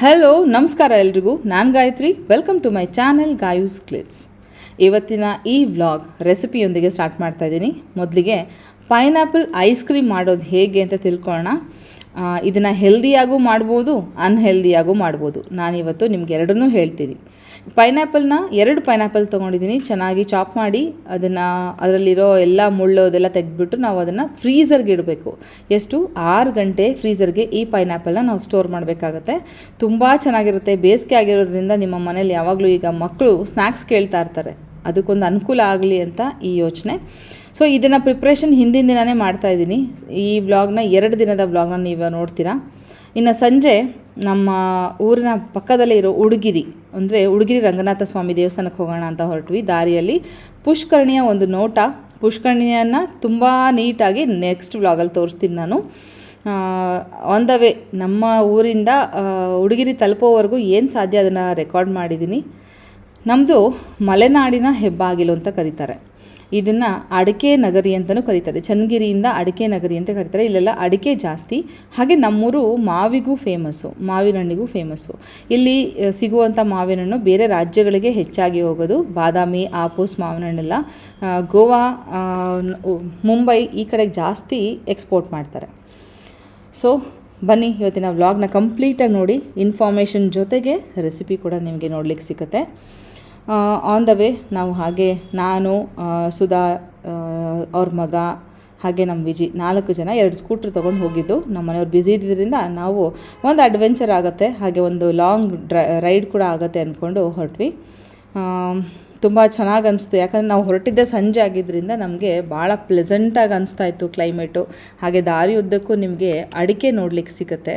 Hello ನಮಸ್ಕಾರ ಎಲ್ರಿಗೂ. ನಾನು Gayathri. Welcome to my channel ಗಾಯೂಸ್ ಕ್ಲಿಟ್ಸ್ ಇವತ್ತಿನ ಈ ವ್ಲಾಗ್ ರೆಸಿಪಿಯೊಂದಿಗೆ ಸ್ಟಾರ್ಟ್ ಮಾಡ್ತಾ ಇದ್ದೀನಿ. ಮೊದಲಿಗೆ ಪೈನಾಪಲ್ ಐಸ್ ಕ್ರೀಮ್ ಮಾಡೋದು ಹೇಗೆ ಅಂತ ತಿಳ್ಕೊಳ್ಳೋಣ ಇದನ್ನು ಹೆಲ್ದಿಯಾಗೂ ಮಾಡ್ಬೋದು ಅನ್ಹೆಲ್ದಿಯಾಗೂ ಮಾಡ್ಬೋದು. ನಾನಿವತ್ತು ನಿಮ್ಗೆ ಎರಡನ್ನೂ ಹೇಳ್ತೀನಿ. ಪೈನಾಪಲ್ನ ಎರಡು ಪೈನಾಪಲ್ ತೊಗೊಂಡಿದ್ದೀನಿ. ಚೆನ್ನಾಗಿ ಚಾಪ್ ಮಾಡಿ ಅದನ್ನು ಅದರಲ್ಲಿರೋ ಎಲ್ಲ ಮುಳ್ಳು ಅದೆಲ್ಲ ತೆಗೆದ್ಬಿಟ್ಟು ನಾವು ಅದನ್ನು ಫ್ರೀಸರ್ಗೆ ಇಡಬೇಕು. ಎಷ್ಟು? ಆರು ಗಂಟೆ ಫ್ರೀಸರ್ಗೆ ಈ ಪೈನಾಪಲ್ನ ನಾವು ಸ್ಟೋರ್ ಮಾಡಬೇಕಾಗತ್ತೆ. ತುಂಬ ಚೆನ್ನಾಗಿರುತ್ತೆ. ಬೇಸಿಗೆ ಆಗಿರೋದ್ರಿಂದ ನಿಮ್ಮ ಮನೇಲಿ ಯಾವಾಗಲೂ ಈಗ ಮಕ್ಕಳು ಸ್ನ್ಯಾಕ್ಸ್ ಕೇಳ್ತಾ ಇರ್ತಾರೆ. ಅದಕ್ಕೊಂದು ಅನುಕೂಲ ಆಗಲಿ ಅಂತ ಈ ಯೋಚನೆ. ಸೊ, ಇದನ್ನು ಪ್ರಿಪ್ರೇಷನ್ ಹಿಂದಿನ ದಿನವೇ ಮಾಡ್ತಾ ಇದ್ದೀನಿ. ಈ ವ್ಲಾಗ್ನ ಎರಡು ದಿನದ ವ್ಲಾಗ್ನ ನೀವು ನೋಡ್ತೀರಾ? ಇನ್ನು ಸಂಜೆ ನಮ್ಮ ಊರಿನ ಪಕ್ಕದಲ್ಲೇ ಇರೋ ಉಡುಗಿರಿ, ಅಂದರೆ ಉಡುಗಿರಿ ರಂಗನಾಥ ಸ್ವಾಮಿ ದೇವಸ್ಥಾನಕ್ಕೆ ಹೋಗೋಣ ಅಂತ ಹೊರಟ್ವಿ. ದಾರಿಯಲ್ಲಿ ಪುಷ್ಕರಣಿಯ ಒಂದು ನೋಟ. ಪುಷ್ಕರಣಿಯನ್ನು ತುಂಬ ನೀಟಾಗಿ ನೆಕ್ಸ್ಟ್ ವ್ಲಾಗಲ್ಲಿ ತೋರಿಸ್ತೀನಿ ನಾನು. ಆನ್ ದ ವೇ ನಮ್ಮ ಊರಿಂದ ಉಡುಗಿರಿ ತಲುಪೋವರೆಗೂ ಏನು ಸಾಧ್ಯ ಅದನ್ನು ರೆಕಾರ್ಡ್ ಮಾಡಿದ್ದೀನಿ ನಮ್ಮದು ಮಲೆನಾಡಿನ ಹೆಬ್ಬಾಗಿಲು ಅಂತ ಕರೀತಾರೆ. ಇದನ್ನು ಅಡಿಕೆ ನಗರಿ ಅಂತಲೂ ಕರೀತಾರೆ. ಚನ್ನಗಿರಿಯಿಂದ ಅಡಿಕೆ ನಗರಿ ಅಂತ ಕರೀತಾರೆ. ಇಲ್ಲೆಲ್ಲ ಅಡಿಕೆ ಜಾಸ್ತಿ. ಹಾಗೆ ನಮ್ಮೂರು ಮಾವಿಗೂ ಫೇಮಸ್ಸು ಮಾವಿನ ಹಣ್ಣಿಗೂ ಫೇಮಸ್ಸು ಇಲ್ಲಿ ಸಿಗುವಂಥ ಮಾವಿನ ಹಣ್ಣು ಬೇರೆ ರಾಜ್ಯಗಳಿಗೆ ಹೆಚ್ಚಾಗಿ ಹೋಗೋದು. ಬಾದಾಮಿ, ಆಪೂಸ್ ಮಾವಿನ ಹಣ್ಣೆಲ್ಲ ಗೋವಾ ಮುಂಬೈ ಈ ಕಡೆಗೆ ಜಾಸ್ತಿ ಎಕ್ಸ್ಪೋರ್ಟ್ ಮಾಡ್ತಾರೆ. ಸೊ ಬನ್ನಿ ಇವತ್ತಿನ ವ್ಲಾಗ್ನ ಕಂಪ್ಲೀಟಾಗಿ ನೋಡಿ. ಇನ್ಫಾರ್ಮೇಷನ್ ಜೊತೆಗೆ ರೆಸಿಪಿ ಕೂಡ ನಿಮಗೆ ನೋಡ್ಲಿಕ್ಕೆ ಸಿಗುತ್ತೆ. ಆನ್ ದ ವೇ ನಾವು ಹಾಗೆ ನಾನು ಸುಧಾ ಅವ್ರ ಮಗ, ಹಾಗೆ ನಮ್ಮ ವಿಜಿ ನಾಲ್ಕು ಜನ ಎರಡು ಸ್ಕೂಟ್ರ್ ತೊಗೊಂಡು ಹೋಗಿದ್ದು. ನಮ್ಮ ಮನೆಯವ್ರು ಬ್ಯುಸಿ ಇದ್ದಿದ್ದರಿಂದ ನಾವು ಒಂದು ಅಡ್ವೆಂಚರ್ ಆಗುತ್ತೆ. ಹಾಗೆ ಒಂದು ಲಾಂಗ್ ಡ್ರೈ ರೈಡ್ ಕೂಡ ಆಗುತ್ತೆ ಅಂದ್ಕೊಂಡು ಹೊರಟ್ವಿ. ತುಂಬ ಚೆನ್ನಾಗಿ ಅನಿಸ್ತು. ಯಾಕಂದರೆ ನಾವು ಹೊರಟಿದ್ದೆ ಸಂಜೆ ಆಗಿದ್ದರಿಂದ ನಮಗೆ ಭಾಳ ಪ್ಲೆಸೆಂಟಾಗಿ ಅನಿಸ್ತಾ ಇತ್ತು ಕ್ಲೈಮೇಟು ಹಾಗೆ ದಾರಿ ಉದ್ದಕ್ಕೂ ನಿಮಗೆ ಅಡಿಕೆ ನೋಡ್ಲಿಕ್ಕೆ ಸಿಗುತ್ತೆ.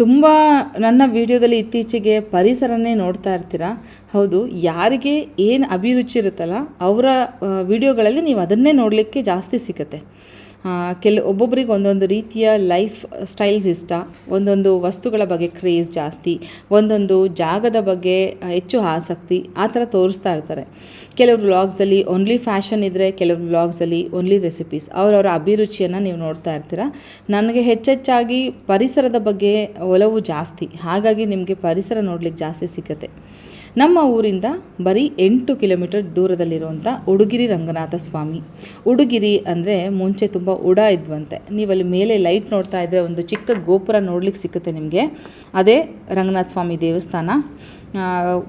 ತುಂಬ ನನ್ನ ವಿಡಿಯೋದಲ್ಲಿ ಇತ್ತೀಚೆಗೆ ಪರಿಸರನೇ ನೋಡ್ತಾ ಇರ್ತೀರ? ಹೌದು, ಯಾರಿಗೆ ಏನು ಅಭಿರುಚಿ ಇರುತ್ತಲ್ಲ, ಅವರ ವಿಡಿಯೋಗಳಲ್ಲಿ ನೀವು ಅದನ್ನೇ ನೋಡಲಿಕ್ಕೆ ಜಾಸ್ತಿ ಸಿಗುತ್ತೆ. ಕೆಲ, ಒಬ್ಬೊಬ್ರಿಗೆ ಒಂದೊಂದು ರೀತಿಯ ಲೈಫ್ ಸ್ಟೈಲ್ಸ್ ಇಷ್ಟ. ಒಂದೊಂದು ವಸ್ತುಗಳ ಬಗ್ಗೆ ಕ್ರೇಜ್ ಜಾಸ್ತಿ. ಒಂದೊಂದು ಜಾಗದ ಬಗ್ಗೆ ಹೆಚ್ಚು ಆಸಕ್ತಿ. ಆ ಥರ ತೋರಿಸ್ತಾ ಇರ್ತಾರೆ. ಕೆಲವರು ವ್ಲಾಗ್ಸಲ್ಲಿ ಓನ್ಲಿ ಫ್ಯಾಷನ್ ಇದ್ದರೆ ಕೆಲವ್ರು ವ್ಲಾಗ್ಸಲ್ಲಿ ಓನ್ಲಿ ರೆಸಿಪೀಸ್. ಅವರವರ ಅಭಿರುಚಿಯನ್ನು ನೀವು ನೋಡ್ತಾ ಇರ್ತೀರ. ನನಗೆ ಹೆಚ್ಚೆಚ್ಚಾಗಿ ಪರಿಸರದ ಬಗ್ಗೆ ಒಲವು ಜಾಸ್ತಿ. ಹಾಗಾಗಿ ನಿಮಗೆ ಪರಿಸರ ನೋಡ್ಲಿಕ್ಕೆ ಜಾಸ್ತಿ ಸಿಗುತ್ತೆ. ನಮ್ಮ ಊರಿಂದ ಬರೀ ಎಂಟು ಕಿಲೋಮೀಟರ್ ದೂರದಲ್ಲಿರುವಂಥ ಉಡುಗಿರಿ ರಂಗನಾಥ ಸ್ವಾಮಿ. ಉಡುಗಿರಿ ಅಂದರೆ ಮುಂಚೆ ತುಂಬ ಉಡ ಇದ್ವಂತೆ. ನೀವಲ್ಲಿ ಮೇಲೆ ಲೈಟ್ ನೋಡ್ತಾ ಇದ್ದರೆ ಒಂದು ಚಿಕ್ಕ ಗೋಪುರ ನೋಡ್ಲಿಕ್ಕೆ ಸಿಕ್ಕುತ್ತೆ ನಿಮಗೆ. ಅದೇ ರಂಗನಾಥ ಸ್ವಾಮಿ ದೇವಸ್ಥಾನ.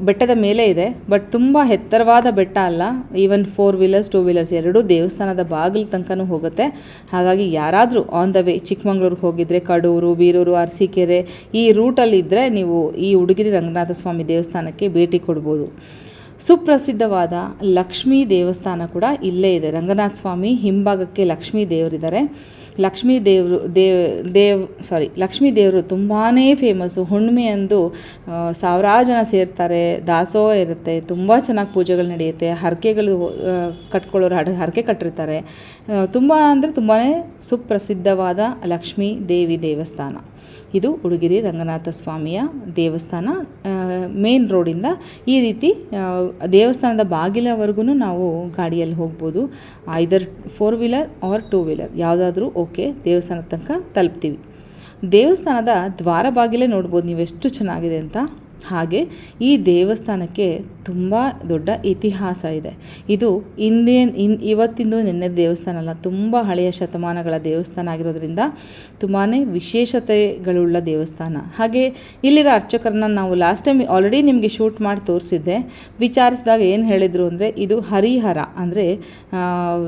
ಬೆಟ್ಟದ ಮೇಲೆ ಇದೆ ಬಟ್ ತುಂಬ ಎತ್ತರವಾದ ಬೆಟ್ಟ ಅಲ್ಲ. Even four wheelers two wheelers ಎರಡೂ ದೇವಸ್ಥಾನದ ಬಾಗಿಲು ತನಕನೂ ಹೋಗುತ್ತೆ. ಹಾಗಾಗಿ ಯಾರಾದರೂ ಆನ್ ದ ವೇ ಚಿಕ್ಕಮಂಗ್ಳೂರಿಗೆ ಹೋಗಿದ್ರೆ, ಕಡೂರು, ಬೀರೂರು, ಅರಸೀಕೆರೆ, ಈ ರೂಟಲ್ಲಿದ್ದರೆ ನೀವು ಈ ಉಡುಗಿರಿ ರಂಗನಾಥ ಸ್ವಾಮಿ ದೇವಸ್ಥಾನಕ್ಕೆ ಭೇಟಿ ಕೊಡ್ಬೋದು. ಸುಪ್ರಸಿದ್ಧವಾದ ಲಕ್ಷ್ಮೀ ದೇವಸ್ಥಾನ ಕೂಡ ಇಲ್ಲೇ ಇದೆ. ರಂಗನಾಥ ಸ್ವಾಮಿ ಹಿಂಭಾಗಕ್ಕೆ ಲಕ್ಷ್ಮೀ ದೇವರಿದ್ದಾರೆ. ಲಕ್ಷ್ಮೀ ದೇವರು ದೇವ್ ದೇವ್ ಸಾರಿ ಲಕ್ಷ್ಮೀ ದೇವರು ತುಂಬಾ ಫೇಮಸ್ಸು ಹುಣ್ಣಿಮೆ ಅಂದು ಆ, ಸಾವಿರಾರು ಜನ ಸೇರ್ತಾರೆ. ದಾಸೋಹ ಇರುತ್ತೆ. ತುಂಬ ಚೆನ್ನಾಗಿ ಪೂಜೆಗಳು ನಡೆಯುತ್ತೆ. ಹರಕೆಗಳು ಕಟ್ಕೊಳ್ಳೋರು ಹಡ ಹರಕೆ ಕಟ್ಟಿರ್ತಾರೆ. ತುಂಬ ಅಂದರೆ ತುಂಬಾ ಸುಪ್ರಸಿದ್ಧವಾದ ಲಕ್ಷ್ಮೀ ದೇವಿ ದೇವಸ್ಥಾನ. ಇದು ಉಡುಗಿರಿ ರಂಗನಾಥ ಸ್ವಾಮಿಯ ದೇವಸ್ಥಾನ. ಮೇನ್ ರೋಡಿಂದ ಈ ರೀತಿ ದೇವಸ್ಥಾನದ ಬಾಗಿಲವರೆಗೂ ನಾವು ಗಾಡಿಯಲ್ಲಿ ಹೋಗ್ಬೋದು. Either four wheeler or two wheeler ಯಾವುದಾದ್ರೂ ಓಕೆ ದೇವಸ್ಥಾನದ ತನಕ ತಲುಪ್ತೀವಿ. ದೇವಸ್ಥಾನದ ದ್ವಾರ ಬಾಗಿಲೇ ನೋಡ್ಬೋದು ನೀವು ಎಷ್ಟು ಚೆನ್ನಾಗಿದೆ ಅಂತ. ಹಾಗೆ ಈ ದೇವಸ್ಥಾನಕ್ಕೆ ತುಂಬ ದೊಡ್ಡ ಇತಿಹಾಸ ಇದೆ. ಇದು ಇಂದೇನು ಇನ್ ಇವತ್ತಿಂದು ನಿನ್ನೆ ದೇವಸ್ಥಾನ ಅಲ್ಲ ತುಂಬ ಹಳೆಯ ಶತಮಾನಗಳ ದೇವಸ್ಥಾನ ಆಗಿರೋದ್ರಿಂದ ತುಂಬಾ ವಿಶೇಷತೆಗಳುಳ್ಳ ದೇವಸ್ಥಾನ. ಹಾಗೆ ಇಲ್ಲಿರೋ ಅರ್ಚಕರನ್ನ ನಾವು ಲಾಸ್ಟ್ ಟೈಮ್ ಆಲ್ರೆಡಿ ನಿಮಗೆ ಶೂಟ್ ಮಾಡಿ ತೋರಿಸಿದ್ದೆ. ವಿಚಾರಿಸಿದಾಗ ಏನು ಹೇಳಿದರು ಅಂದರೆ ಇದು ಹರಿಹರ ಅಂದರೆ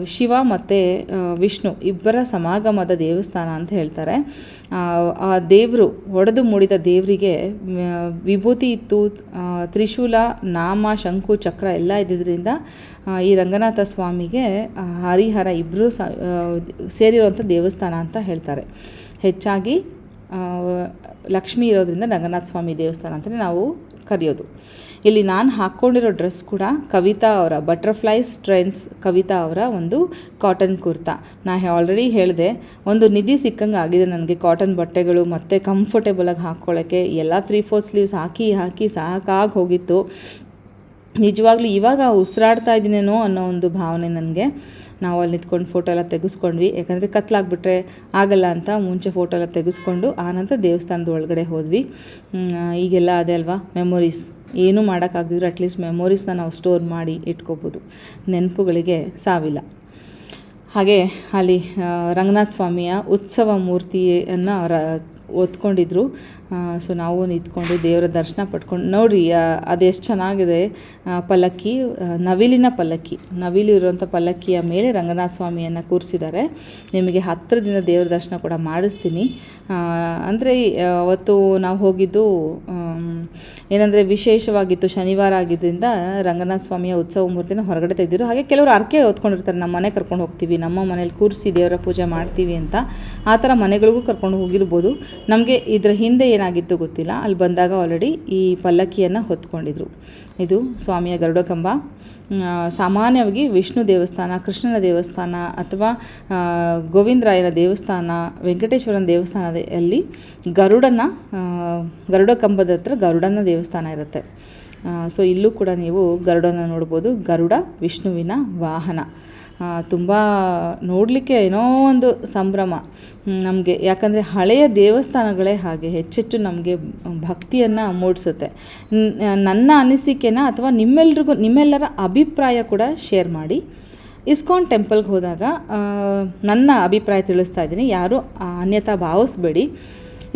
ಶಿವ ಮತ್ತು ವಿಷ್ಣು ಇಬ್ಬರ ಸಮಾಗಮದ ದೇವಸ್ಥಾನ ಅಂತ ಹೇಳ್ತಾರೆ. ಆ, ದೇವರು ಒಡೆದು ಮೂಡಿದ ದೇವರಿಗೆ ವಿಭೂತಿ ಇತ್ತು ಆ, ತ್ರಿಶೂಲ ನಾಮ ಶಂಕು ಚಕ್ರ ಎಲ್ಲ ಇದ್ದಿದ್ದರಿಂದ ಈ ರಂಗನಾಥ ಸ್ವಾಮಿಗೆ ಹರಿಹರ ಇಬ್ಬರೂ ಸ ಸೇರಿರುವಂಥ ದೇವಸ್ಥಾನ ಅಂತ ಹೇಳ್ತಾರೆ. ಹೆಚ್ಚಾಗಿ ಲಕ್ಷ್ಮಿ ಇರೋದ್ರಿಂದ ರಂಗನಾಥ ಸ್ವಾಮಿ ದೇವಸ್ಥಾನ ಅಂತಲೇ ನಾವು ಕರೆಯೋದು. ಇಲ್ಲಿ ನಾನು ಹಾಕ್ಕೊಂಡಿರೋ ಡ್ರೆಸ್ ಕೂಡ ಕವಿತಾ ಅವರ ಬಟರ್ಫ್ಲೈಸ್ ಟ್ರೆಂಡ್ಸ್ ಕವಿತಾ ಅವರ ಒಂದು ಕಾಟನ್ ಕುರ್ತಾ. ನಾ ಆಲ್ರೆಡಿ ಹೇಳಿದೆ, ಒಂದು ನಿಧಿ ಸಿಕ್ಕಂಗೆ ಆಗಿದೆ ನನಗೆ ಕಾಟನ್ ಬಟ್ಟೆಗಳು ಮತ್ತು ಕಂಫರ್ಟೇಬಲಾಗಿ ಹಾಕ್ಕೊಳ್ಳೋಕ್ಕೆ ಎಲ್ಲ ತ್ರೀ ಫೋರ್ ಸ್ಲೀವ್ಸ್ ಹಾಕಿ ಹಾಕಿ ಸಾಕಾಗಿ ಹೋಗಿತ್ತು. ನಿಜವಾಗ್ಲೂ ಇವಾಗ ಉಸಿರಾಡ್ತಾ ಇದ್ದೀನೇನೋ ಅನ್ನೋ ಒಂದು ಭಾವನೆ ನನಗೆ. ನಾವು ಅಲ್ಲಿ ನಿಂತ್ಕೊಂಡು ಫೋಟೋ ಎಲ್ಲ ತೆಗೆಸ್ಕೊಂಡ್ವಿ. ಯಾಕಂದರೆ ಕತ್ಲಾಗ್ಬಿಟ್ರೆ ಆಗಲ್ಲ ಅಂತ ಮುಂಚೆ ಫೋಟೋ ಎಲ್ಲ ತೆಗೆಸ್ಕೊಂಡು ಆನಂತರ ದೇವಸ್ಥಾನದ ಒಳಗಡೆ ಹೋದ್ವಿ. ಈಗೆಲ್ಲ ಅದೇ ಅಲ್ವಾ? ಮೆಮೊರೀಸ್ ಏನೂ ಮಾಡೋಕ್ಕಾಗದಿದ್ರು ಅಟ್ಲೀಸ್ಟ್ ಮೆಮೊರೀಸ್ನ ನಾವು ಸ್ಟೋರ್ ಮಾಡಿ ಇಟ್ಕೋಬೋದು. ನೆನಪುಗಳಿಗೆ ಸಾವಿಲ್ಲ. ಹಾಗೆ ಅಲ್ಲಿ ರಂಗನಾಥ ಸ್ವಾಮಿಯ ಉತ್ಸವ ಮೂರ್ತಿಯನ್ನು ಒತ್ಕೊಂಡಿದ್ರು ಸೊ ನಾವು ನಿಂತ್ಕೊಂಡು ದೇವರ ದರ್ಶನ ಪಡ್ಕೊಂಡು ನೋಡಿ ಅದೆಷ್ಟು ಚೆನ್ನಾಗಿದೆ ಪಲ್ಲಕ್ಕಿ ನವಿಲಿನ ಪಲ್ಲಕ್ಕಿ. ನವಿಲು ಇರುವಂಥ ಪಲ್ಲಕ್ಕಿಯ ಮೇಲೆ ರಂಗನಾಥ ಸ್ವಾಮಿಯನ್ನು ಕೂರಿಸಿದ್ದಾರೆ. ನಿಮಗೆ ಹತ್ತಿರದಿಂದ ದೇವರ ದರ್ಶನ ಕೂಡ ಮಾಡಿಸ್ತೀನಿ. ಅಂದರೆ ಅವತ್ತು ನಾವು ಹೋಗಿದ್ದು ಏನಂದರೆ ವಿಶೇಷವಾಗಿತ್ತು ಶನಿವಾರ ಆಗಿದ್ದರಿಂದ ರಂಗನಾಥ ಸ್ವಾಮಿಯ ಉತ್ಸವ ಮೂರ್ತಿನ ಹೊರಗಡೆ ತೆಗೆದಿರು ಹಾಗೆ ಕೆಲವರು ಅರ್ಕೆ ಹೊತ್ಕೊಂಡಿರ್ತಾರೆ, ನಮ್ಮ ಮನೆ ಕರ್ಕೊಂಡು ಹೋಗ್ತೀವಿ, ನಮ್ಮ ಮನೇಲಿ ಕೂರಿಸಿ ದೇವರ ಪೂಜೆ ಮಾಡ್ತೀವಿ ಅಂತ. ಆ ಥರ ಮನೆಗಳಿಗೂ ಕರ್ಕೊಂಡು ಹೋಗಿರ್ಬೋದು. ನಮಗೆ ಇದರ ಹಿಂದೆ ಏನಾಗಿತ್ತು ಗೊತ್ತಿಲ್ಲ. ಅಲ್ಲಿ ಬಂದಾಗ ಆಲ್ರೆಡಿ ಈ ಪಲ್ಲಕ್ಕಿಯನ್ನು ಹೊತ್ಕೊಂಡಿದ್ರು. ಇದು ಸ್ವಾಮಿಯ ಗರುಡ ಕಂಬ ಸಾಮಾನ್ಯವಾಗಿ ವಿಷ್ಣು ದೇವಸ್ಥಾನ, ಕೃಷ್ಣನ ದೇವಸ್ಥಾನ ಅಥವಾ ಗೋವಿಂದರಾಯನ ದೇವಸ್ಥಾನ, ವೆಂಕಟೇಶ್ವರನ ದೇವಸ್ಥಾನದಲ್ಲಿ ಗರುಡನ ಗರುಡ ಕಂಬದ ಹತ್ರ ಗರುಡನ ದೇವಸ್ಥಾನ ಇರುತ್ತೆ. ಸೊ ಇಲ್ಲೂ ಕೂಡ ನೀವು ಗರುಡನ ನೋಡ್ಬೋದು. ಗರುಡ, ವಿಷ್ಣುವಿನ ವಾಹನ. ತುಂಬ ನೋಡಲಿಕ್ಕೆ ಏನೋ ಒಂದು ಸಂಭ್ರಮ. ನಮಗೆ ಯಾಕಂದರೆ ಹಳೆಯ ದೇವಸ್ಥಾನಗಳೇ ಹಾಗೆ ಹೆಚ್ಚೆಚ್ಚು ನಮಗೆ ಭಕ್ತಿಯನ್ನು ಮೂಡಿಸುತ್ತೆ. ನನ್ನ ಅನಿಸಿಕೆನ ಅಥವಾ ನಿಮ್ಮೆಲ್ರಿಗೂ ನಿಮ್ಮೆಲ್ಲರ ಅಭಿಪ್ರಾಯ ಕೂಡ ಶೇರ್ ಮಾಡಿ. ಇಸ್ಕಾನ್ ಟೆಂಪಲ್ಗೆ ಹೋದಾಗ ನನ್ನ ಅಭಿಪ್ರಾಯ ತಿಳಿಸ್ತಾ ಇದ್ದೀನಿ. ಯಾರೂ ಅನ್ಯತಾ ಭಾವಿಸ್ಬೇಡಿ.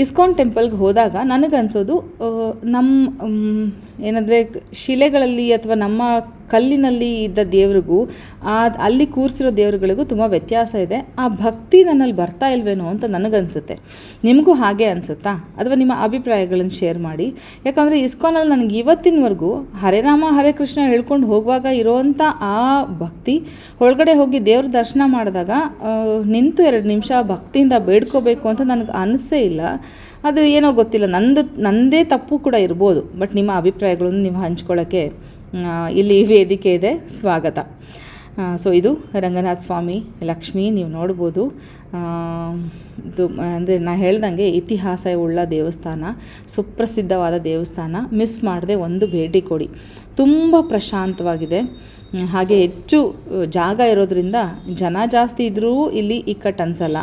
ಇಸ್ಕಾನ್ ಟೆಂಪಲ್ಗೆ ಹೋದಾಗ ನನಗನ್ಸೋದು ನಮ್ಮ ಏನಂದರೆ ಶಿಲೆಗಳಲ್ಲಿ ಅಥವಾ ನಮ್ಮ ಕಲ್ಲಿನಲ್ಲಿ ಇದ್ದ ದೇವ್ರಿಗೂ, ಆ, ಅಲ್ಲಿ ಕೂರಿಸಿರೋ ದೇವರುಗಳಿಗೂ ತುಂಬ ವ್ಯತ್ಯಾಸ ಇದೆ. ಆ ಭಕ್ತಿ ನನ್ನಲ್ಲಿ ಬರ್ತಾ ಇಲ್ವೇನೋ ಅಂತ ನನಗನ್ಸುತ್ತೆ. ನಿಮಗೂ ಹಾಗೆ ಅನಿಸುತ್ತಾ? ಅಥವಾ ನಿಮ್ಮ ಅಭಿಪ್ರಾಯಗಳನ್ನು ಶೇರ್ ಮಾಡಿ. ಯಾಕಂದರೆ ಇಸ್ಕಾನಲ್ಲಿ ನನಗೆ ಇವತ್ತಿನವರೆಗೂ ಹರೇರಾಮ, ಹರೇ ಕೃಷ್ಣ ಹೇಳ್ಕೊಂಡು ಹೋಗುವಾಗ ಇರೋವಂಥ ಆ ಭಕ್ತಿ, ಒಳಗಡೆ ಹೋಗಿ ದೇವ್ರ ದರ್ಶನ ಮಾಡಿದಾಗ ನಿಂತು ಎರಡು ನಿಮಿಷ ಭಕ್ತಿಯಿಂದ ಬೇಡ್ಕೋಬೇಕು ಅಂತ ನನಗೆ ಅನಿಸೇ ಇಲ್ಲ. ಅದು ಏನೋ ಗೊತ್ತಿಲ್ಲ. ನಂದು, ನಂದೇ ತಪ್ಪು ಕೂಡ ಇರ್ಬೋದು. ಬಟ್ ನಿಮ್ಮ ಅಭಿಪ್ರಾಯಗಳನ್ನು ನೀವು ಹಂಚ್ಕೊಳ್ಳೋಕ್ಕೆ ಇಲ್ಲಿ ವೇದಿಕೆ ಇದೆ. ಸ್ವಾಗತ. ಸೊ ಇದು ರಂಗನಾಥ ಸ್ವಾಮಿ, ಲಕ್ಷ್ಮಿ, ನೀವು ನೋಡ್ಬೋದು. ಇದು, ಅಂದರೆ ನಾನು ಹೇಳ್ದಂಗೆ ಇತಿಹಾಸ ಉಳ್ಳ ದೇವಸ್ಥಾನ, ಸುಪ್ರಸಿದ್ಧವಾದ ದೇವಸ್ಥಾನ. ಮಿಸ್ ಮಾಡದೆ ಒಂದು ಭೇಟಿ ಕೊಡಿ. ತುಂಬ ಪ್ರಶಾಂತವಾಗಿದೆ. ಹಾಗೆ ಹೆಚ್ಚು ಜಾಗ ಇರೋದ್ರಿಂದ ಜನ ಜಾಸ್ತಿ ಇದ್ದರೂ ಇಲ್ಲಿ ಇಕ್ಕಟ್ಟು ಅನ್ಸಲ್ಲ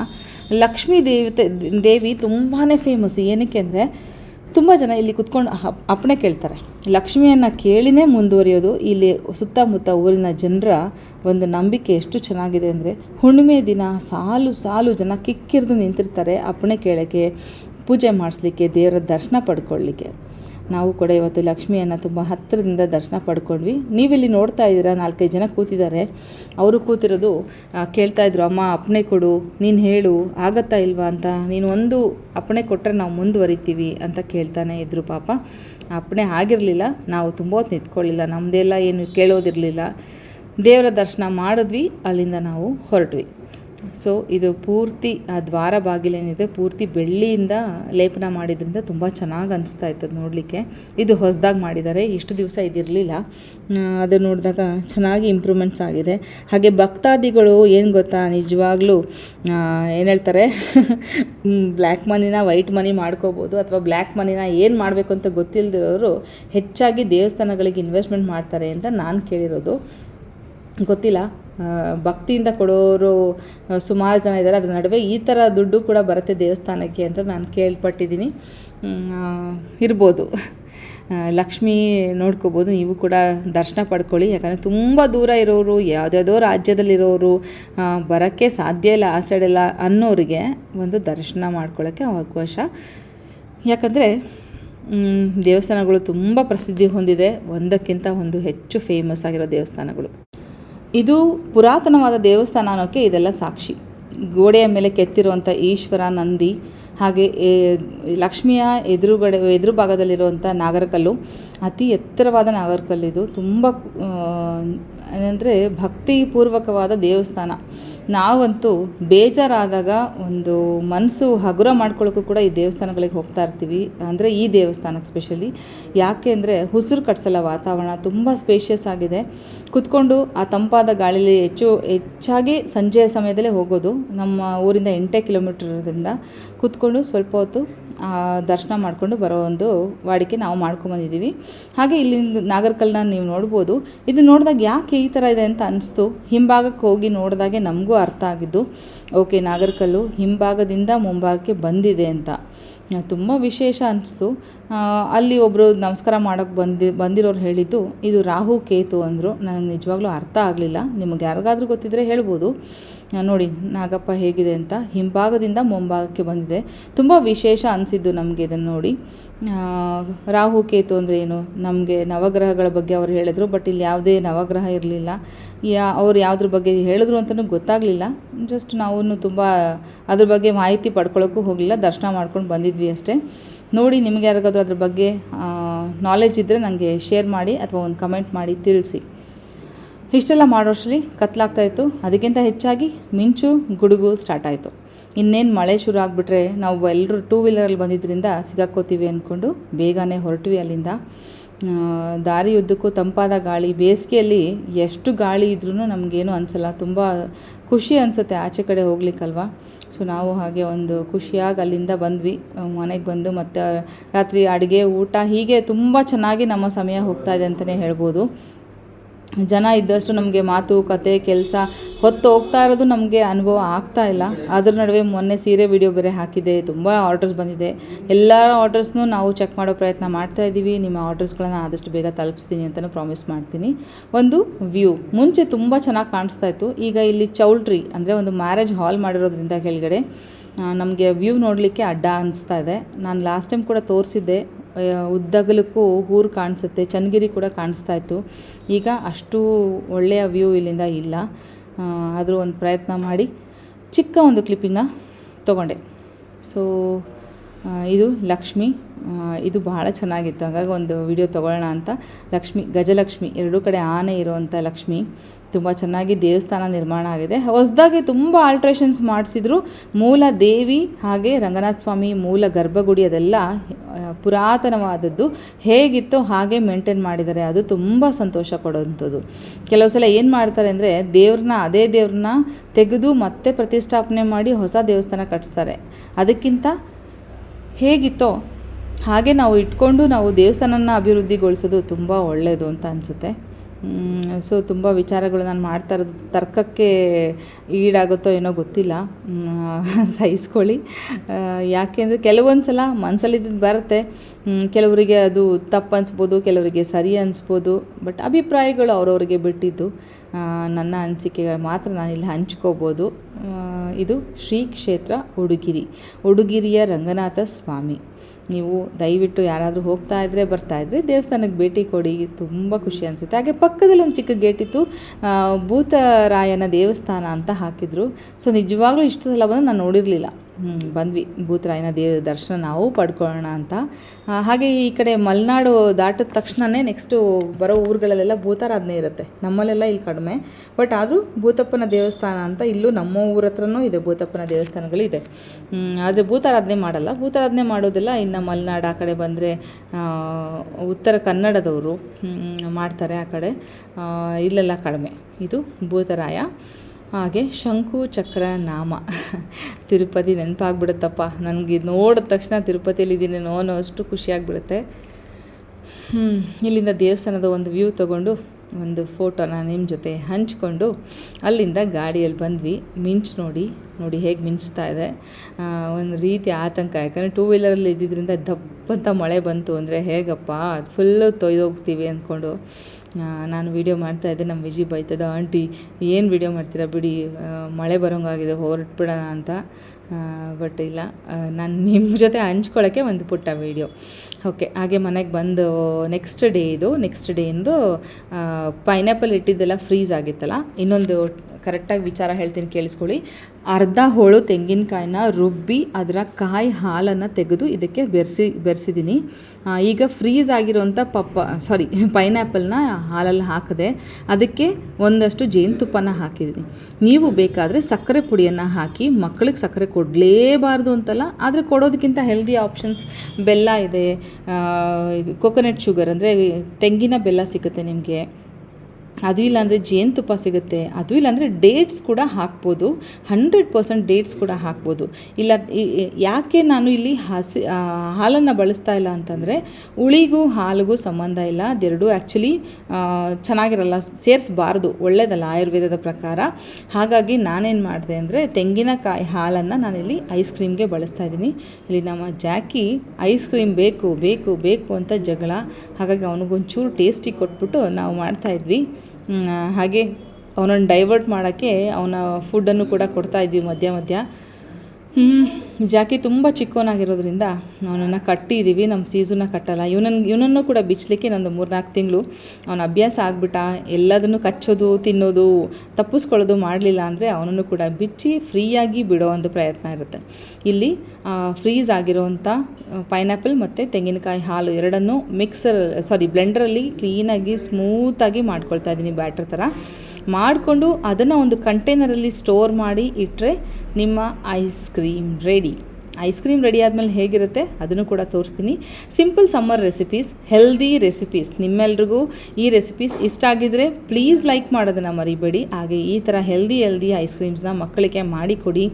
ಲಕ್ಷ್ಮೀ ದೇವತೆ ದೇವಿ ತುಂಬಾ ಫೇಮಸ್ ಏನಕ್ಕೆ ಅಂದರೆ ತುಂಬ ಜನ ಇಲ್ಲಿ ಕುತ್ಕೊಂಡು ಅಪ್ಪಣೆ ಕೇಳ್ತಾರೆ. ಲಕ್ಷ್ಮಿಯನ್ನು ಕೇಳಿನೇ ಮುಂದುವರಿಯೋದು. ಇಲ್ಲಿ ಸುತ್ತಮುತ್ತ ಊರಿನ ಜನರ ಒಂದು ನಂಬಿಕೆ ಎಷ್ಟು ಚೆನ್ನಾಗಿದೆ ಅಂದರೆ ಹುಣ್ಣಿಮೆ ದಿನ ಸಾಲು ಸಾಲು ಜನ ಕಿಕ್ಕಿರಿದು ನಿಂತಿರ್ತಾರೆ ಅಪ್ಪಣೆ ಕೇಳೋಕ್ಕೆ, ಪೂಜೆ ಮಾಡಿಸ್ಲಿಕ್ಕೆ, ದೇವರ ದರ್ಶನ ಪಡ್ಕೊಳ್ಳಿಕ್ಕೆ ನಾವು ಕೂಡ ಇವತ್ತು ಲಕ್ಷ್ಮಿಯನ್ನು ತುಂಬ ಹತ್ತಿರದಿಂದ ದರ್ಶನ ಪಡ್ಕೊಂಡ್ವಿ. ನೀವಿಲ್ಲಿ ನೋಡ್ತಾ ಇದ್ದೀರಾ, ನಾಲ್ಕೈದು ಜನ ಕೂತಿದ್ದಾರೆ. ಅವರು ಕೂತಿರೋದು ಕೇಳ್ತಾ ಇದ್ರು, ಅಮ್ಮ, ಅಪ್ಪಣೆ ಕೊಡು, ನೀನು ಹೇಳು, ಆಗತ್ತಾ ಇಲ್ವಾ ಅಂತ. ನೀನು ಒಂದು ಅಪ್ಪಣೆ ಕೊಟ್ಟರೆ ನಾವು ಮುಂದುವರಿತೀವಿ ಅಂತ ಕೇಳ್ತಾನೆ ಇದ್ರು ಪಾಪ. ಅಪ್ಪಣೆ ಆಗಿರಲಿಲ್ಲ, ನಾವು ತುಂಬ ಹೊತ್ತು ನಿಂತ್ಕೊಳ್ಳಿಲ್ಲ ನಮ್ಮದೆಲ್ಲ ಏನು ಕೇಳೋದಿರಲಿಲ್ಲ. ದೇವರ ದರ್ಶನ ಮಾಡಿದ್ವಿ, ಅಲ್ಲಿಂದ ನಾವು ಹೊರಟ್ವಿ. ಸೊ ಇದು ಪೂರ್ತಿ, ಆ ದ್ವಾರ ಬಾಗಿಲೇನಿದೆ ಪೂರ್ತಿ ಬೆಳ್ಳಿಯಿಂದ ಲೇಪನ ಮಾಡಿದ್ರಿಂದ ತುಂಬ ಚೆನ್ನಾಗಿ ಅನಿಸ್ತಾ ಇತ್ತು ನೋಡಲಿಕ್ಕೆ. ಇದು ಹೊಸದಾಗಿ ಮಾಡಿದ್ದಾರೆ ಇಷ್ಟು ದಿವಸ ಇದಿರಲಿಲ್ಲ. ಅದು ನೋಡಿದಾಗ ಚೆನ್ನಾಗಿ ಇಂಪ್ರೂವ್ಮೆಂಟ್ಸ್ ಆಗಿದೆ. ಹಾಗೆ ಭಕ್ತಾದಿಗಳು ಏನು ಗೊತ್ತಾ, ನಿಜವಾಗ್ಲೂ ಏನು ಹೇಳ್ತಾರೆ ಬ್ಲ್ಯಾಕ್ ಮನಿನ ವೈಟ್ ಮನಿ ಮಾಡ್ಕೋಬೋದು ಅಥವಾ ಬ್ಲ್ಯಾಕ್ ಮನಿನ ಏನು ಮಾಡಬೇಕು ಅಂತ ಗೊತ್ತಿಲ್ಲದಿರೋರು ಹೆಚ್ಚಾಗಿ ದೇವಸ್ಥಾನಗಳಿಗೆ ಇನ್ವೆಸ್ಟ್ಮೆಂಟ್ ಮಾಡ್ತಾರೆ ಅಂತ ನಾನು ಕೇಳಿರೋದು. ಗೊತ್ತಿಲ್ಲ. ಭಕ್ತಿಯಿಂದ ಕೊಡೋರು ಸುಮಾರು ಜನ ಇದ್ದಾರೆ ಅದ್ರ ನಡುವೆ ಈ ಥರ ದುಡ್ಡು ಕೂಡ ಬರುತ್ತೆ ದೇವಸ್ಥಾನಕ್ಕೆ ಅಂತ ನಾನು ಕೇಳ್ಪಟ್ಟಿದ್ದೀನಿ. ಇರ್ಬೋದು. ಲಕ್ಷ್ಮಿ ನೋಡ್ಕೋಬೋದು. ನೀವು ಕೂಡ ದರ್ಶನ ಪಡ್ಕೊಳ್ಳಿ. ಯಾಕಂದರೆ ತುಂಬ ದೂರ ಇರೋರು, ಯಾವುದ್ಯಾವುದೋ ರಾಜ್ಯದಲ್ಲಿರೋರು ಬರೋಕ್ಕೆ ಸಾಧ್ಯ ಇಲ್ಲ ಆ ಸೈಡೆಲ್ಲ ಅನ್ನೋರಿಗೆ ಒಂದು ದರ್ಶನ ಮಾಡ್ಕೊಳ್ಳೋಕ್ಕೆ ಅವಕಾಶ. ಯಾಕಂದರೆ ದೇವಸ್ಥಾನಗಳು ತುಂಬ ಪ್ರಸಿದ್ಧಿ ಹೊಂದಿದೆ. ಒಂದಕ್ಕಿಂತ ಒಂದು ಹೆಚ್ಚು ಫೇಮಸ್ ಆಗಿರೋ ದೇವಸ್ಥಾನಗಳು. ಇದು ಪುರಾತನವಾದ ದೇವಸ್ಥಾನ ಅನ್ನೋಕ್ಕೆ ಇದೆಲ್ಲ ಸಾಕ್ಷಿ. ಗೋಡೆಯ ಮೇಲೆ ಕೆತ್ತಿರುವಂಥ ಈಶ್ವರ, ನಂದಿ, ಹಾಗೆ ಲಕ್ಷ್ಮಿಯ ಎದುರುಗಡೆ, ಎದುರು ಭಾಗದಲ್ಲಿರುವಂಥ ನಾಗರಕಲ್ಲು, ಅತಿ ಎತ್ತರವಾದ ನಾಗರಕಲ್ಲು ಇದು. ತುಂಬ ಏನಂದರೆ ಭಕ್ತಿಪೂರ್ವಕವಾದ ದೇವಸ್ಥಾನ. ನಾವಂತೂ ಬೇಜಾರಾದಾಗ ಒಂದು ಮನಸ್ಸು ಹಗುರ ಮಾಡ್ಕೊಳ್ಳೋಕ್ಕೂ ಕೂಡ ಈ ದೇವಸ್ಥಾನಗಳಿಗೆ ಹೋಗ್ತಾ ಇರ್ತೀವಿ. ಅಂದರೆ ಈ ದೇವಸ್ಥಾನಕ್ಕೆ ಸ್ಪೆಷಲಿ ಯಾಕೆ ಅಂದರೆ ಹುಸುರು ಕಟ್ಸಲ್ಲ ವಾತಾವರಣ ತುಂಬ ಸ್ಪೇಷಿಯಸ್ ಆಗಿದೆ. ಕುತ್ಕೊಂಡು ಆ ತಂಪಾದ ಗಾಳಿಲಿ ಹೆಚ್ಚು ಹೆಚ್ಚಾಗಿ ಸಂಜೆಯ ಸಮಯದಲ್ಲೇ ಹೋಗೋದು. ನಮ್ಮ ಊರಿಂದ ಎಂಟೇ ಕಿಲೋಮೀಟರ್ ಇರೋದ್ರಿಂದ ಕೂತ್ಕೊಂಡು ಸ್ವಲ್ಪ ಹೊತ್ತು ದರ್ಶನ ಮಾಡಿಕೊಂಡು ಬರೋ ಒಂದು ವಾಡಿಕೆ ನಾವು ಮಾಡ್ಕೊಂಬಂದಿದ್ದೀವಿ ಹಾಗೆ ಇಲ್ಲಿಂದ ನಾಗರ್ಕಲ್ನ ನೀವು ನೋಡ್ಬೋದು. ಇದು ನೋಡಿದಾಗ ಯಾಕೆ ಈ ಥರ ಇದೆ ಅಂತ ಅನಿಸ್ತು. ಹಿಂಭಾಗಕ್ಕೆ ಹೋಗಿ ನೋಡಿದಾಗೆ ನಮಗೂ ಅರ್ಥ ಆಗಿದ್ದು, ಓಕೆ, ನಾಗರಕಲ್ಲು ಹಿಂಭಾಗದಿಂದ ಮುಂಭಾಗಕ್ಕೆ ಬಂದಿದೆ ಅಂತ. ತುಂಬ ವಿಶೇಷ ಅನಿಸ್ತು. ಅಲ್ಲಿ ಒಬ್ಬರು ನಮಸ್ಕಾರ ಮಾಡೋಕ್ಕೆ ಬಂದಿ, ಬಂದಿರೋರು ಹೇಳಿದ್ದು, ಇದು ರಾಹು ಕೇತು ಅಂದರು. ನನಗೆ ನಿಜವಾಗ್ಲೂ ಅರ್ಥ ಆಗಲಿಲ್ಲ. ನಿಮಗೆ ಯಾರಿಗಾದ್ರೂ ಗೊತ್ತಿದ್ದರೆ ಹೇಳ್ಬೋದು. ನೋಡಿ, ನಾಗಪ್ಪ ಹೇಗಿದೆ ಅಂತ ಹಿಂಭಾಗದಿಂದ ಮುಂಭಾಗಕ್ಕೆ ಬಂದಿದೆ. ತುಂಬ ವಿಶೇಷ ಅನಿಸಿದ್ದು ನಮಗೆ ಇದನ್ನು ನೋಡಿ. ರಾಹು ಕೇತು ಅಂದರೆ ಏನು? ನಮಗೆ ನವಗ್ರಹಗಳ ಬಗ್ಗೆ ಅವರು ಹೇಳಿದ್ರು, ಬಟ್ ಇಲ್ಲಿ ಯಾವುದೇ ನವಗ್ರಹ ಇರಲಿಲ್ಲ. ಯಾ, ಅವ್ರು ಯಾವುದ್ರ ಬಗ್ಗೆ ಹೇಳಿದ್ರು ಅಂತಲೂ ಗೊತ್ತಾಗಲಿಲ್ಲ. ಜಸ್ಟ್ ನಾವು ತುಂಬ ಅದ್ರ ಬಗ್ಗೆ ಮಾಹಿತಿ ಪಡ್ಕೊಳ್ಳೋಕ್ಕೂ ಹೋಗಲಿಲ್ಲ. ದರ್ಶನ ಮಾಡ್ಕೊಂಡು ಬಂದಿದ್ವಿ ಅಷ್ಟೇ. ನೋಡಿ ನಿಮಗೆ ಯಾರಿಗಾದ್ರೂ ಅದ್ರ ಬಗ್ಗೆ ನಾಲೆಜ್ ಇದ್ದರೆ ನನಗೆ ಶೇರ್ ಮಾಡಿ ಅಥವಾ ಒಂದು ಕಮೆಂಟ್ ಮಾಡಿ ತಿಳಿಸಿ. ಇಷ್ಟೆಲ್ಲ ಮಾಡೋಷ್ಟರಲ್ಲಿ ಕತ್ಲಾಗ್ತಾ ಇತ್ತು. ಅದಕ್ಕಿಂತ ಹೆಚ್ಚಾಗಿ ಮಿಂಚು, ಗುಡುಗು ಸ್ಟಾರ್ಟ್ ಆಯಿತು. ಇನ್ನೇನು ಮಳೆ ಶುರು ಆಗಿಬಿಟ್ರೆ ನಾವು ಎಲ್ಲರೂ ಟೂ ವೀಲರಲ್ಲಿ ಬಂದಿದ್ದರಿಂದ ಸಿಗಾಕೋತೀವಿ ಅಂದ್ಕೊಂಡು ಬೇಗನೆ ಹೊರಟ್ವಿ ಅಲ್ಲಿಂದ. ಆ, ದಾರಿ ಉದ್ದಕ್ಕೂ ತಂಪಾದ ಗಾಳಿ ಬೇಸಿಗೆಯಲ್ಲಿ ಎಷ್ಟು ಗಾಳಿ ಇದ್ರೂ ನಮಗೇನು ಅನಿಸಲ್ಲ. ತುಂಬ ಖುಷಿ ಅನಿಸುತ್ತೆ ಆಚೆ ಕಡೆ ಹೋಗ್ಲಿಕ್ಕಲ್ವಾ? ಸೊ ನಾವು ಹಾಗೆ ಒಂದು ಖುಷಿಯಾಗಿ ಅಲ್ಲಿಂದ ಬಂದ್ವಿ. ಮನೆಗೆ ಬಂದು ಮತ್ತು ರಾತ್ರಿ ಅಡುಗೆ ಊಟ ಹೀಗೆ ತುಂಬ ಚೆನ್ನಾಗಿ ನಮ್ಮ ಸಮಯ ಹೋಗ್ತಾ ಇದೆ ಅಂತಲೇ ಹೇಳ್ಬೋದು. ಜನ ಇದ್ದಷ್ಟು ನಮಗೆ ಮಾತು, ಕತೆ, ಕೆಲಸ ಹೊತ್ತು ಹೋಗ್ತಾ ಇರೋದು ನಮಗೆ ಅನುಭವ ಆಗ್ತಾ ಇಲ್ಲ. ಅದ್ರ ನಡುವೆ ಮೊನ್ನೆ ಸೀರೆ ವಿಡಿಯೋ ಬೇರೆ ಹಾಕಿದೆ ತುಂಬ ಆರ್ಡರ್ಸ್ ಬಂದಿದೆ. ಎಲ್ಲ ಆರ್ಡರ್ಸ್ನು ನಾವು ಚೆಕ್ ಮಾಡೋ ಪ್ರಯತ್ನ ಮಾಡ್ತಾ ಇದ್ದೀವಿ. ನಿಮ್ಮ ಆರ್ಡರ್ಸ್ಗಳನ್ನು ಆದಷ್ಟು ಬೇಗ ತಲುಪಿಸ್ತೀನಿ ಅಂತಲೂ ಪ್ರಾಮಿಸ್ ಮಾಡ್ತೀನಿ. ಒಂದು ವ್ಯೂ ಮುಂಚೆ ತುಂಬ ಚೆನ್ನಾಗಿ ಕಾಣಿಸ್ತಾ ಇತ್ತು. ಈಗ ಇಲ್ಲಿ ಚೌಲ್ಟ್ರಿ ಅಂದರೆ ಒಂದು ಮ್ಯಾರೇಜ್ ಹಾಲ್ ಮಾಡಿರೋದ್ರಿಂದ ಕೆಳಗಡೆ ನಮಗೆ ವ್ಯೂ ನೋಡಲಿಕ್ಕೆ ಅಡ್ಡ ಅನಿಸ್ತಾ ಇದೆ. ನಾನು ಲಾಸ್ಟ್ ಟೈಮ್ ಕೂಡ ತೋರಿಸಿದ್ದೆ. ಉದ್ದಗಲಕ್ಕೂ ಊರು ಕಾಣಿಸುತ್ತೆ, ಚನ್ನಗಿರಿ ಕೂಡ ಕಾಣಿಸ್ತಾ ಇತ್ತು. ಈಗ ಅಷ್ಟು ಒಳ್ಳೆಯ ವ್ಯೂ ಇಲ್ಲಿಂದ ಇಲ್ಲ. ಆದರೂ ಒಂದು ಪ್ರಯತ್ನ ಮಾಡಿ ಚಿಕ್ಕ ಒಂದು ಕ್ಲಿಪ್ಪಿಂಗ ತಗೊಂಡೆ. ಸೊ ಇದು ಲಕ್ಷ್ಮಿ. ಇದು ಬಹಳ ಚೆನ್ನಾಗಿತ್ತು. ಹಾಗಾಗಿ ಒಂದು ವಿಡಿಯೋ ತೊಗೊಳ್ಳೋಣ ಅಂತ. ಲಕ್ಷ್ಮಿ, ಗಜಲಕ್ಷ್ಮಿ, ಎರಡೂ ಕಡೆ ಆನೆ ಇರುವಂಥ ಲಕ್ಷ್ಮಿ. ತುಂಬ ಚೆನ್ನಾಗಿ ದೇವಸ್ಥಾನ ನಿರ್ಮಾಣ ಆಗಿದೆ. ಹೊಸದಾಗಿ ತುಂಬ ಆಲ್ಟ್ರೇಷನ್ಸ್ ಮಾಡಿಸಿದ್ರು. ಮೂಲ ದೇವಿ ಹಾಗೆ ರಂಗನಾಥ ಸ್ವಾಮಿ ಮೂಲ ಗರ್ಭಗುಡಿ ಅದೆಲ್ಲ ಪುರಾತನವಾದದ್ದು ಹೇಗಿತ್ತೋ ಹಾಗೆ ಮೇಂಟೈನ್ ಮಾಡಿದ್ದಾರೆ. ಅದು ತುಂಬ ಸಂತೋಷ ಕೊಡುವಂಥದ್ದು. ಕೆಲವು ಸಲ ಏನು ಮಾಡ್ತಾರೆ ಅಂದರೆ ದೇವ್ರನ್ನ, ಅದೇ ದೇವ್ರನ್ನ ತೆಗೆದು ಮತ್ತೆ ಪ್ರತಿಷ್ಠಾಪನೆ ಮಾಡಿ ಹೊಸ ದೇವಸ್ಥಾನ ಕಟ್ಟಿಸ್ತಾರೆ ಅದಕ್ಕಿಂತ ಹೇಗಿತ್ತೋ ಹಾಗೆ ನಾವು ಇಟ್ಕೊಂಡು ನಾವು ದೇವಸ್ಥಾನನ ಅಭಿವೃದ್ಧಿಗೊಳಿಸೋದು ತುಂಬ ಒಳ್ಳೆಯದು ಅಂತ ಅನಿಸುತ್ತೆ. ಸೊ ತುಂಬ ವಿಚಾರಗಳು ನಾನು ಮಾಡ್ತಾ ಇರೋದು ತರ್ಕಕ್ಕೆ ಈಡಾಗುತ್ತೋ ಏನೋ ಗೊತ್ತಿಲ್ಲ. ಸಹಿಸ್ಕೊಳ್ಳಿ. ಯಾಕೆ ಯಾಕೆಂದರೆ ಕೆಲವೊಂದು ಸಲ ಮನಸ್ಸಲ್ಲಿದ್ದು ಬರುತ್ತೆ. ಕೆಲವರಿಗೆ ಅದು ತಪ್ಪು ಅನಿಸ್ಬೋದು ಕೆಲವರಿಗೆ ಸರಿ ಅನಿಸ್ಬೋದು ಬಟ್ ಅಭಿಪ್ರಾಯಗಳು ಅವ್ರವ್ರಿಗೆ ಬಿಟ್ಟಿದ್ದು ನನ್ನ ಅನಿಸಿಕೆಗಳು ಮಾತ್ರ ನಾನಿಲ್ಲಿ ಹಂಚ್ಕೋಬೋದು. ಆ, ಇದು ಶ್ರೀ ಕ್ಷೇತ್ರ ಉಡುಗಿರಿ, ಉಡುಗಿರಿಯ ರಂಗನಾಥ ಸ್ವಾಮಿ. ನೀವು ದಯವಿಟ್ಟು ಯಾರಾದರೂ ಹೋಗ್ತಾ ಇದ್ದರೆ ಬರ್ತಾ ಇದ್ದರೆ ದೇವಸ್ಥಾನಕ್ಕೆ ಭೇಟಿ ಕೊಡಿ, ತುಂಬ ಖುಷಿ ಅನಿಸುತ್ತೆ. ಹಾಗೆ ಪಕ್ಕದಲ್ಲಿ ಒಂದು ಚಿಕ್ಕ ಗೇಟ್ ಇತ್ತು ಭೂತರಾಯನ ದೇವಸ್ಥಾನ ಅಂತ ಹಾಕಿದರು. ಸೊ ನಿಜವಾಗ್ಲೂ ಇಷ್ಟು ಸಲ ಬಂದು ನಾನು ನೋಡಿರಲಿಲ್ಲ. ಬಂದ್ವಿ. ಭೂತರಾಯನ ದೇವ ದರ್ಶನ ನಾವು ಪಡ್ಕೊಳ್ಳೋಣ ಅಂತ. ಹಾಗೆ ಈ ಕಡೆ ಮಲೆನಾಡು ದಾಟಿದ ತಕ್ಷಣವೇ ನೆಕ್ಸ್ಟು ಬರೋ ಊರುಗಳಲ್ಲೆಲ್ಲ ಭೂತಾರಾಧನೆ ಇರುತ್ತೆ. ನಮ್ಮಲ್ಲೆಲ್ಲ ಇಲ್ಲಿ ಕಡಿಮೆ. ಬಟ್ ಆದರೂ ಭೂತಪ್ಪನ ದೇವಸ್ಥಾನ ಅಂತ ಇಲ್ಲೂ ನಮ್ಮ ಊರ ಹತ್ರನೂ ಇದೆ ಭೂತಪ್ಪನ ದೇವಸ್ಥಾನಗಳು ಇದೆ ಆದರೆ ಭೂತಾರಾಧನೆ ಮಾಡಲ್ಲ. ಭೂತಾರಾಧನೆ ಮಾಡೋದಿಲ್ಲ ಇನ್ನು ಮಲೆನಾಡು ಆ ಕಡೆ ಬಂದರೆ ಉತ್ತರ ಕನ್ನಡದವರು ಮಾಡ್ತಾರೆ ಆ ಕಡೆ. ಇಲ್ಲೆಲ್ಲ ಕಡಿಮೆ. ಇದು ಭೂತರಾಯ. ಹಾಗೆ ಶಂಕು ಚಕ್ರ ನಾಮ. ತಿರುಪತಿ ನೆನಪಾಗ್ಬಿಡುತ್ತಪ್ಪ. ನನಗೆ ನೋಡಿದ ತಕ್ಷಣ ತಿರುಪತಿಯಲ್ಲಿದ್ದೀನೇನೋ ಅನ್ನೋ ಅಷ್ಟು ಖುಷಿಯಾಗ್ಬಿಡುತ್ತೆ. ಹ್ಞೂ ಇಲ್ಲಿಂದ ದೇವಸ್ಥಾನದ ಒಂದು ವ್ಯೂ ತಗೊಂಡು ಒಂದು ಫೋಟೋನ ನಿಮ್ಮ ಜೊತೆ ಹಂಚಿಕೊಂಡು ಅಲ್ಲಿಂದ ಗಾಡಿಯಲ್ಲಿ ಬಂದ್ವಿ. ಮಿಂಚು ನೋಡಿ ನೋಡಿ ಹೇಗೆ ಮಿಂಚ್ತಾ ಇದೆ. ಒಂದು ರೀತಿ ಆತಂಕ. ಯಾಕಂದರೆ ಟೂ ವೀಲರಲ್ಲಿ ಇದ್ದಿದ್ದರಿಂದ ದಪ್ಪಂತ ಮಳೆ ಬಂತು ಅಂದರೆ ಹೇಗಪ್ಪ, ಅದು ಫುಲ್ಲು ತೊಯ್ದೋಗ್ತೀವಿ ಅಂದ್ಕೊಂಡು ನಾನು ವೀಡಿಯೋ ಮಾಡ್ತಾಯಿದ್ದೆ ನಮ್ಮ ವಿಜಿ ಬೈತದ, ಆಂಟಿ, ಏನು ವೀಡಿಯೋ ಮಾಡ್ತೀರಾ ಬಿಡಿ ಮಳೆ ಬರೋಂಗಾಗಿದೆ, ಹೊರಟ್ಬಿಡೋಣ ಅಂತ. ಬಟ್ ಇಲ್ಲ ನಾನು ನಿಮ್ಮ ಜೊತೆ ಹಂಚ್ಕೊಳ್ಳೋಕ್ಕೆ ಒಂದು ಪುಟ್ಟ ವೀಡಿಯೋ ಓಕೆ ಹಾಗೆ ಮನೆಗೆ ಬಂದು ನೆಕ್ಸ್ಟ್ ಡೇ ಇದು ನೆಕ್ಸ್ಟ್ ಡೇ ಇಂದು ಪೈನಾಪಲ್ ಇಟ್ಟಿದ್ದೆಲ್ಲ ಫ್ರೀಸ್ ಆಗಿತ್ತಲ್ಲ, ಇನ್ನೊಂದು ಕರೆಕ್ಟಾಗಿ ವಿಚಾರ ಹೇಳ್ತೀನಿ ಕೇಳಿಸ್ಕೊಳ್ಳಿ. ಅರ್ಧ ಹೋಳು ತೆಂಗಿನಕಾಯಿನ ರುಬ್ಬಿ ಅದರ ಕಾಯಿ ಹಾಲನ್ನು ತೆಗೆದು ಇದಕ್ಕೆ ಬೆರೆಸಿ, ಬೆರೆಸಿದ್ದೀನಿ. ಈಗ ಫ್ರೀಸ್ ಆಗಿರೋಂಥ ಪಪ್ಪ ಸಾರಿ ಪೈನಾಪಲ್ನ ಹಾಲಲ್ಲಿ ಹಾಕಿದೆ ಅದಕ್ಕೆ ಒಂದಷ್ಟು ಜೇನುತುಪ್ಪನ ಹಾಕಿದ್ದೀನಿ. ನೀವು ಬೇಕಾದರೆ ಸಕ್ಕರೆ ಪುಡಿಯನ್ನು ಹಾಕಿ ಮಕ್ಕಳಿಗೆ ಸಕ್ಕರೆ ಕೊಡಲೇಬಾರ್ದು ಅಂತಲ್ಲ, ಆದರೆ ಕೊಡೋದಕ್ಕಿಂತ ಹೆಲ್ದಿ ಆಪ್ಷನ್ಸ್ ಬೆಲ್ಲ ಇದೆ. ಕೊಕೊನಟ್ ಶುಗರ್ ಅಂದರೆ ತೆಂಗಿನ ಬೆಲ್ಲ ಸಿಗುತ್ತೆ ನಿಮಗೆ. ಅದು ಇಲ್ಲಾಂದರೆ ಜೇನುತುಪ್ಪ ಸಿಗುತ್ತೆ, ಅದು ಇಲ್ಲಾಂದರೆ ಡೇಟ್ಸ್ ಕೂಡ ಹಾಕ್ಬೋದು ಹಂಡ್ರೆಡ್ ಪರ್ಸೆಂಟ್ ಡೇಟ್ಸ್ ಕೂಡ ಹಾಕ್ಬೋದು. ಇಲ್ಲ ಯಾಕೆ ನಾನು ಇಲ್ಲಿ ಹಸಿ ಹಾಲನ್ನು ಬಳಸ್ತಾ ಇಲ್ಲ ಅಂತಂದರೆ ಉಳಿಗೂ ಹಾಲಿಗೂ ಸಂಬಂಧ ಇಲ್ಲ ಅದೆರಡು ಆ್ಯಕ್ಚುಲಿ ಚೆನ್ನಾಗಿರಲ್ಲ, ಸೇರಿಸಬಾರ್ದು ಒಳ್ಳೆಯದಲ್ಲ ಆಯುರ್ವೇದದ ಪ್ರಕಾರ. ಹಾಗಾಗಿ ನಾನೇನು ಮಾಡಿದೆ ಅಂದರೆ, ತೆಂಗಿನಕಾಯಿ ಹಾಲನ್ನು ನಾನಿಲ್ಲಿ ಐಸ್ ಕ್ರೀಮ್ಗೆ ಬಳಸ್ತಾ ಇದ್ದೀನಿ. ಇಲ್ಲಿ ನಮ್ಮ ಜಾಕಿ ಐಸ್ ಕ್ರೀಮ್ ಬೇಕು ಬೇಕು ಬೇಕು ಅಂತ ಜಗಳ. ಹಾಗಾಗಿ ಅವನಿಗೊಂಚೂರು ಟೇಸ್ಟಿ ಕೊಟ್ಬಿಟ್ಟು ನಾವು ಮಾಡ್ತಾಯಿದ್ವಿ ಹಾಗೆ ಅವನನ್ನು ಡೈವರ್ಟ್ ಮಾಡೋಕ್ಕೆ ಅವನ ಫುಡ್ಡನ್ನು ಕೂಡ ಕೊಡ್ತಾ ಇದ್ವಿ ಮಧ್ಯ ಮಧ್ಯ. ಜಾಕಿ ತುಂಬ ಚಿಕ್ಕವನಾಗಿರೋದ್ರಿಂದ ಅವನನ್ನು ಕಟ್ಟಿದ್ದೀವಿ ನಮ್ಮ ಸೀಸನ್ನ ಕಟ್ಟಲ್ಲ. ಇವನನ್ನು ಇವನನ್ನು ಕೂಡ ಬಿಚ್ಚಲಿಕ್ಕೆ ನಂದು ಮೂರ್ನಾಲ್ಕು ತಿಂಗಳು. ಅವನ ಅಭ್ಯಾಸ ಆಗ್ಬಿಟ್ಟ, ಎಲ್ಲದನ್ನು ಕಚ್ಚೋದು, ತಿನ್ನೋದು, ತಪ್ಪಿಸ್ಕೊಳ್ಳೋದು ಮಾಡಲಿಲ್ಲ ಅಂದರೆ ಅವನನ್ನು ಕೂಡ ಬಿಚ್ಚಿ ಫ್ರೀಯಾಗಿ ಬಿಡೋ ಒಂದು ಪ್ರಯತ್ನ ಇರುತ್ತೆ. ಇಲ್ಲಿ ಫ್ರೀಸ್ ಆಗಿರೋವಂಥ ಪೈನಾಪಲ್ ಮತ್ತು ತೆಂಗಿನಕಾಯಿ ಹಾಲು ಎರಡನ್ನೂ ಮಿಕ್ಸರ್ ಸಾರಿ ಬ್ಲೆಂಡರಲ್ಲಿ ಕ್ಲೀನಾಗಿ ಸ್ಮೂತಾಗಿ ಮಾಡ್ಕೊಳ್ತಾ ಇದ್ದೀನಿ ಬ್ಯಾಟ್ರ್ ಥರ ಮಾಡಿಕೊಂಡು ಅದನ್ನು ಒಂದು ಕಂಟೈನರಲ್ಲಿ ಸ್ಟೋರ್ ಮಾಡಿ ಇಟ್ಟರೆ ನಿಮ್ಮ ice cream ready ice cream ready ಆದಮೇಲೆ ಹೇಗಿರುತ್ತೆ? ಅದನ್ನು ಕೂಡ ತೋರಿಸ್ತೀನಿ. Simple summer recipes healthy recipes ನಿಮ್ಮೆಲ್ರಿಗೂ ಈ ರೆಸಿಪೀಸ್ ಇಷ್ಟ ಆಗಿದ್ರೆ ಪ್ಲೀಸ್ ಲೈಕ್ ಮಾಡೋದನ್ನು ಮರಿಬೇಡಿ. ಹಾಗೆ ಈ ಥರ ಹೆಲ್ದಿ ಹೆಲ್ದಿ ಐಸ್ ಕ್ರೀಮ್ಸ್ನ ಮಕ್ಕಳಿಗೆ ಮಾಡಿಕೊಡಿ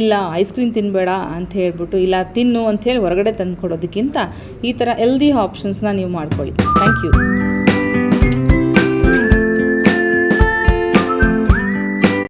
ಇಲ್ಲ ಐಸ್ ಕ್ರೀಮ್ ತಿನ್ನಬೇಡ ಅಂತ ಹೇಳ್ಬಿಟ್ಟು, ಇಲ್ಲ ತಿನ್ನು ಅಂಥೇಳಿ ಹೊರಗಡೆ ತಂದು ಕೊಡೋದಕ್ಕಿಂತ ಈ ಥರ ಹೆಲ್ದಿ ಆಪ್ಷನ್ಸ್ನ ನೀವು ಮಾಡ್ಕೊಳ್ಳಿ. Thank you